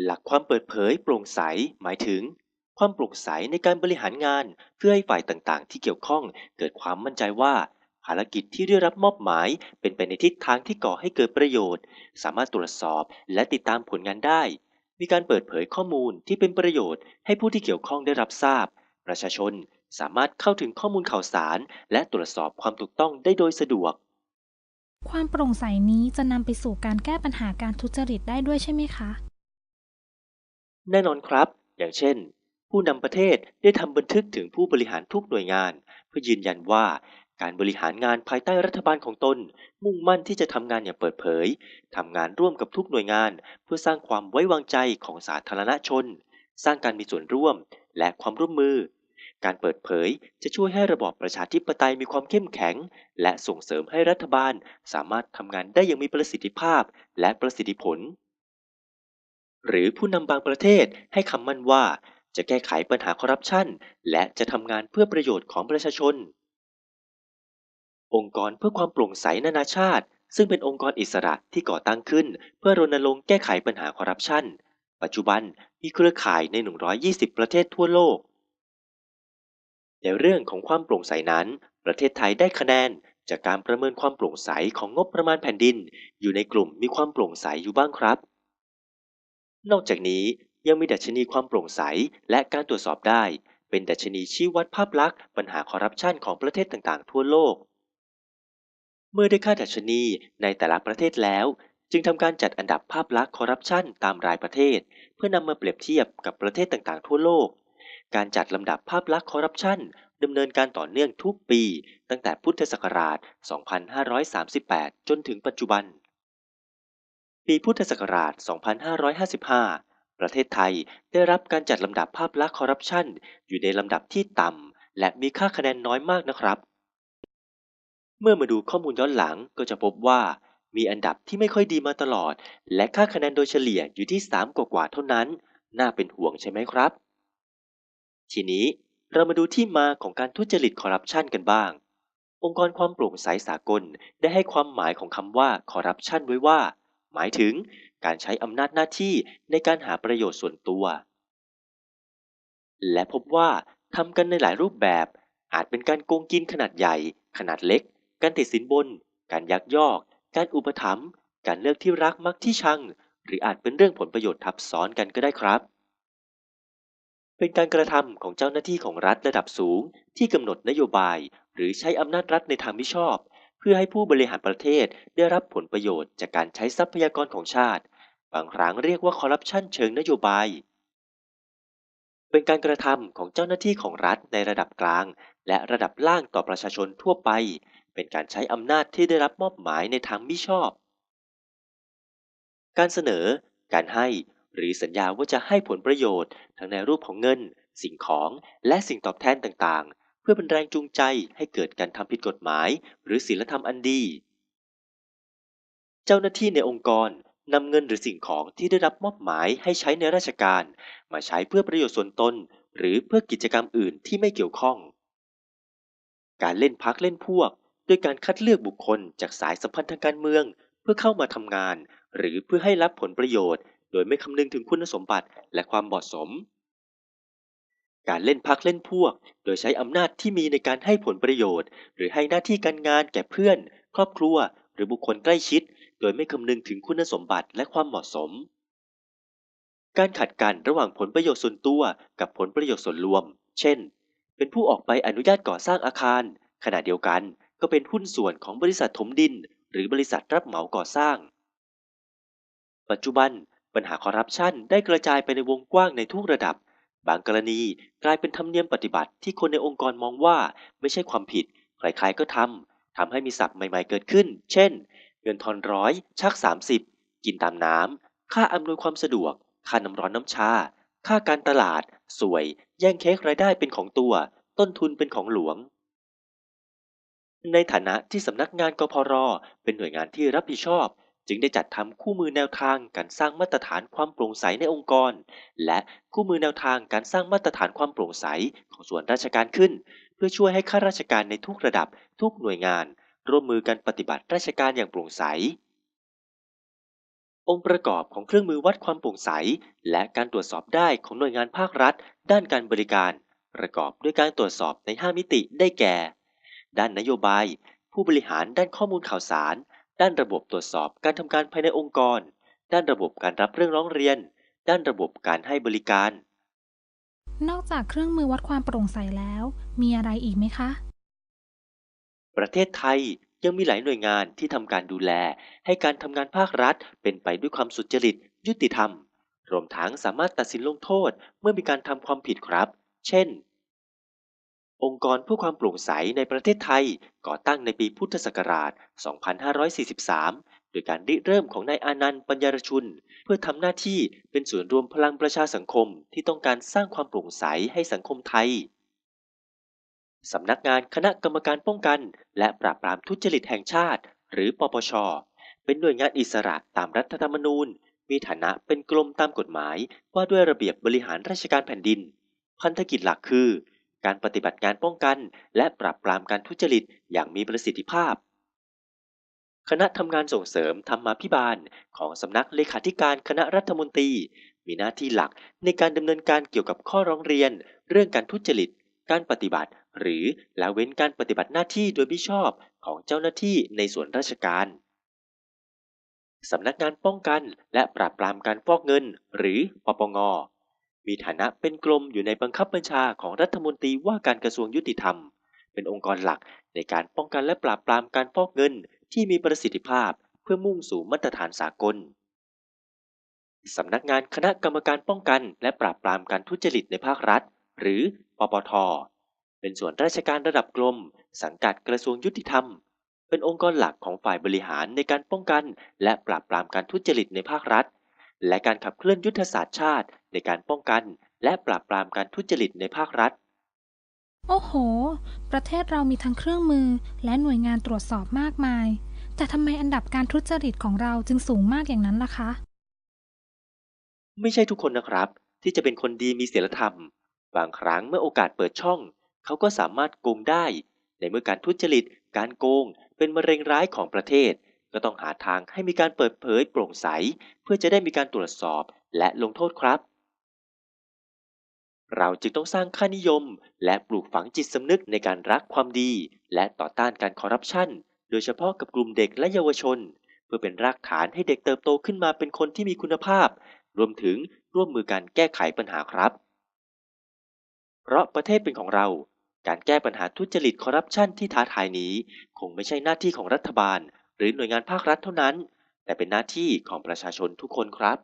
หลักความเปิดเผยโปร่งใส หมายถึง ความโปร่งใสในการบริหารงาน เพื่อให้ฝ่ายต่างๆ ที่เกี่ยวข้องเกิดความมั่นใจว่า ภารกิจที่ได้รับมอบหมาย เป็นไปในทิศทางที่ก่อให้เกิดประโยชน์ สามารถตรวจสอบและติดตามผลงานได้ มีการเปิดเผยข้อมูลที่เป็นประโยชน์ ให้ผู้ที่เกี่ยวข้องได้รับทราบ ประชาชนสามารถเข้าถึงข้อมูลข่าวสาร และตรวจสอบความถูกต้องได้โดยสะดวก ความโปร่งใสนี้จะนำไปสู่การแก้ปัญหาการทุจริตได้ด้วยใช่ไหมคะ แน่นอนครับ อย่างเช่น ผู้นำประเทศได้ทำบันทึกถึงผู้บริหารทุกหน่วยงาน เพื่อยืนยันว่าการบริหารงานภายใต้รัฐบาลของตน มุ่งมั่นที่จะทำงานอย่างเปิดเผยทำงานร่วมกับทุกหน่วยงาน เพื่อสร้างความไว้วางใจของสาธารณชน สร้างการมีส่วนร่วม และความร่วมมือ การเปิดเผยจะช่วยให้ระบอบประชาธิปไตยมีความเข้มแข็ง และส่งเสริมให้รัฐบาลสามารถทำงานได้อย่างมีประสิทธิภาพและประสิทธิผล หรือผู้นำบางประเทศให้คำมั่นว่า จะแก้ไขปัญหาคอร์รัปชันและจะทำงานเพื่อประโยชน์ของประชาชน องค์กรเพื่อความโปร่งใสนานาชาติ ซึ่งเป็นองค์กรอิสระที่ก่อตั้งขึ้น เพื่อรณรงค์แก้ไขปัญหาคอร์รัปชัน ปัจจุบันมีเครือข่ายใน 120 ประเทศทั่วโลก ในเรื่องของความโปร่งใสนั้น ประเทศไทยได้คะแนนจากการประเมินความโปร่งใสของงบประมาณแผ่นดิน อยู่ในกลุ่มมีความโปร่งใสอยู่บ้างครับ นอกจากนี้ยังมีดัชนีความโปร่งใสและการตรวจสอบได้ เป็นดัชนีชี้วัดภาพลักษณ์ปัญหาคอร์รัปชันของประเทศต่างๆ ทั่วโลก เมื่อได้ค่าดัชนีในแต่ละประเทศแล้ว จึงทำการจัดอันดับภาพลักษณ์คอร์รัปชันตามรายประเทศ เพื่อนำมาเปรียบเทียบกับประเทศต่างๆ ทั่วโลก การจัดลำดับภาพลักษณ์คอร์รัปชันดำเนินการต่อเนื่องทุกปี ตั้งแต่พุทธศักราช 2538 จนถึงปัจจุบัน ปีพุทธศักราช 2555 ประเทศไทยได้รับการจัดลำดับภาพลักษณ์คอร์รัปชันอยู่ในลำดับที่ต่ำและมีค่าคะแนนน้อยมากนะครับ เมื่อมาดูข้อมูลย้อนหลังก็จะพบว่า มีอันดับที่ไม่ค่อยดีมาตลอด และค่าคะแนนโดยเฉลี่ยอยู่ที่ 3 กว่าๆเท่านั้น น่าเป็นห่วงใช่ไหมครับ ทีนี้เรามาดูที่มาของการทุจริตคอร์รัปชันกันบ้าง องค์กรความโปร่งใสสากลได้ให้ความหมายของคำว่าคอร์รัปชันไว้ว่า หมายถึงการใช้อำนาจหน้าที่ในการหาประโยชน์ส่วนตัว และพบว่าทำกันในหลายรูปแบบ อาจเป็นการโกงกินขนาดใหญ่ ขนาดเล็ก การติดสินบน การยักยอก การอุปถัมภ์การเลือกที่รักมักที่ชัง หรืออาจเป็นเรื่องผลประโยชน์ทับซ้อนกันก็ได้ครับ เป็นการกระทำของเจ้าหน้าที่ของรัฐระดับสูง ที่กำหนดนโยบาย หรือใช้อำนาจรัฐในทางมิชอบ เพื่อให้ผู้บริหารประเทศได้รับผลประโยชน์จากการใช้ทรัพยากรของชาติ บางครั้งเรียกว่าคอร์รัปชันเชิงนโยบาย เป็นการกระทำของเจ้าหน้าที่ของรัฐในระดับกลาง และระดับล่างต่อประชาชนทั่วไป เป็นการใช้อำนาจที่ได้รับมอบหมายในทางมิชอบ การเสนอ การให้ หรือสัญญาว่าจะให้ผลประโยชน์ ทั้งในรูปของเงิน สิ่งของ และสิ่งตอบแทนต่างๆ เพื่อเป็นแรงจูงใจให้เกิดการทำผิดกฎหมาย หรือศีลธรรมอันดี เจ้าหน้าที่ในองค์กรนำเงินหรือสิ่งของที่ได้รับมอบหมายให้ใช้ในราชการ มาใช้เพื่อประโยชน์ส่วนตน หรือเพื่อกิจกรรมอื่นที่ไม่เกี่ยวข้อง การเล่นพักเล่นพวก ด้วยการคัดเลือกบุคคลจากสายสัมพันธ์ทางการเมือง เพื่อเข้ามาทำงาน หรือเพื่อให้รับผลประโยชน์ โดยไม่คำนึงถึงคุณสมบัติและความเหมาะสม การเล่นพักเล่นพวก โดยใช้อำนาจที่มีในการให้ผลประโยชน์ หรือให้หน้าที่การงานแก่เพื่อน ครอบครัว หรือบุคคลใกล้ชิด โดยไม่คำนึงถึงคุณสมบัติและความเหมาะสม การขัดกันระหว่างผลประโยชน์ส่วนตัว กับผลประโยชน์ส่วนรวม เช่น เป็นผู้ออกใบอนุญาตก่อสร้างอาคาร ขณะเดียวกันก็เป็นหุ้นส่วนของบริษัทถมดิน หรือบริษัทรับเหมาก่อสร้าง ปัจจุบัน ปัญหาคอร์รัปชันได้กระจายไปในวงกว้างในทุกระดับ บางกรณีกลายเป็นธรรมเนียมปฏิบัติที่คนในองค์กรมองว่าไม่ใช่ความผิด ใครๆก็ทำ ทำให้มีศัพท์ใหม่ๆเกิดขึ้น เช่น เงินทอนร้อยชัก 30 กินตามน้ำ ค่าอำนวยความสะดวก ค่าน้ำร้อนน้ำชา ค่าการตลาด สวย แย่งเค้กรายได้เป็นของตัว ต้นทุนเป็นของหลวง ในฐานะที่สำนักงานกพร เป็นหน่วยงานที่รับผิดชอบ จึงได้จัดทำคู่มือแนวทางการสร้างมาตรฐานความโปร่งใสในองค์กร และคู่มือแนวทางการสร้างมาตรฐานความโปร่งใสของส่วนราชการขึ้น เพื่อช่วยให้ข้าราชการในทุกระดับทุกหน่วยงาน ร่วมมือกันปฏิบัติราชการอย่างโปร่งใส องค์ประกอบของเครื่องมือวัดความโปร่งใส และการตรวจสอบได้ของหน่วยงานภาครัฐ ด้านการบริการ ประกอบด้วยการตรวจสอบใน 5 มิติได้แก่ ด้านนโยบาย ผู้บริหารด้านข้อมูลข่าวสาร ด้านระบบตรวจสอบการทำการภายในองค์กร ด้านระบบการรับเรื่องร้องเรียน ด้านระบบการให้บริการ นอกจากเครื่องมือวัดความโปร่งใสแล้ว มีอะไรอีกไหมคะ ประเทศไทยยังมีหลายหน่วยงานที่ทำการดูแล ให้การทำงานภาครัฐ เป็นไปด้วยความสุจริต ยุติธรรม รวมทั้งสามารถตัดสินลงโทษเมื่อมีการทำความผิดครับ เช่น องค์กรเพื่อความโปร่งใสในประเทศไทย ก่อตั้งในปีพุทธศักราช 2543 โดยการริเริ่มของนายอานันต์ปัญญารชุน เพื่อทำหน้าที่เป็นส่วนรวมพลังประชาสังคมที่ต้องการสร้างความโปร่งใสให้สังคมไทยสำนักงานคณะกรรมการป้องกัน และปราบปรามทุจริตแห่งชาติ หรือปปช เป็นหน่วยงานอิสระตามรัฐธรรมนูญ มีฐานะเป็นกรมตามกฎหมายว่าด้วยระเบียบ บริหารราชการแผ่นดิน พันธกิจหลักคือ การปฏิบัติงานป้องกัน และปราบปรามการทุจริตอย่างมีประสิทธิภาพ คณะทำงานส่งเสริมธรรมาภิบาล ของสำนักเลขาธิการคณะรัฐมนตรี มีหน้าที่หลักในการดำเนินการเกี่ยวกับข้อร้องเรียน เรื่องการทุจริต การปฏิบัติ หรือละเว้นการปฏิบัติหน้าที่โดยมิชอบของเจ้าหน้าที่ในส่วนราชการสำนักงานป้องกันและปราบปรามการฟอกเงิน หรือปปง มีฐานะเป็นกรมอยู่ในบังคับบัญชาของรัฐมนตรีว่าการกระทรวงยุติธรรม เป็นองค์กรหลักในการป้องกันและปราบปรามการฟอกเงินที่มีประสิทธิภาพเพื่อมุ่งสู่มาตรฐานสากลสำนักงานคณะกรรมการป้องกันและปราบปรามการทุจริตในภาครัฐ หรือปปท เป็นส่วนราชการระดับกรม สังกัดกระทรวงยุติธรรม เป็นองค์กรหลักของฝ่ายบริหารในการป้องกัน และปราบปรามการทุจริตในภาครัฐ และการขับเคลื่อนยุทธศาสตร์ชาติ ในการป้องกันและปราบปรามการทุจริตในภาครัฐ โอ้โห ประเทศเรามีทั้งเครื่องมือและหน่วยงานตรวจสอบมากมาย แต่ทำไมอันดับการทุจริตของเราจึงสูงมากอย่างนั้นล่ะคะ ไม่ใช่ทุกคนนะครับ ที่จะเป็นคนดีมีศีลธรรม บางครั้งเมื่อโอกาสเปิดช่อง เขาก็สามารถโกงได้ ในเมื่อการทุจริต การโกง เป็นมะเร็งร้ายของประเทศ ก็ต้องหาทางให้มีการเปิดเผยโปร่งใส เพื่อจะได้มีการตรวจสอบและลงโทษครับ เราจึงต้องสร้างค่านิยม และปลูกฝังจิตสำนึกในการรักความดี และต่อต้านการคอร์รัปชัน โดยเฉพาะกับกลุ่มเด็กและเยาวชน เพื่อเป็นรากฐานให้เด็กเติบโตขึ้นมาเป็นคนที่มีคุณภาพ รวมถึงร่วมมือกันแก้ไขปัญหาครับ เพราะประเทศเป็นของเรา การแก้ปัญหาทุจริตคอร์รัปชันที่ท้าทายนี้ คงไม่ใช่หน้าที่ของรัฐบาล หรือหน่วยงานภาครัฐเท่านั้น แต่เป็นหน้าที่ของประชาชนทุกคนครับ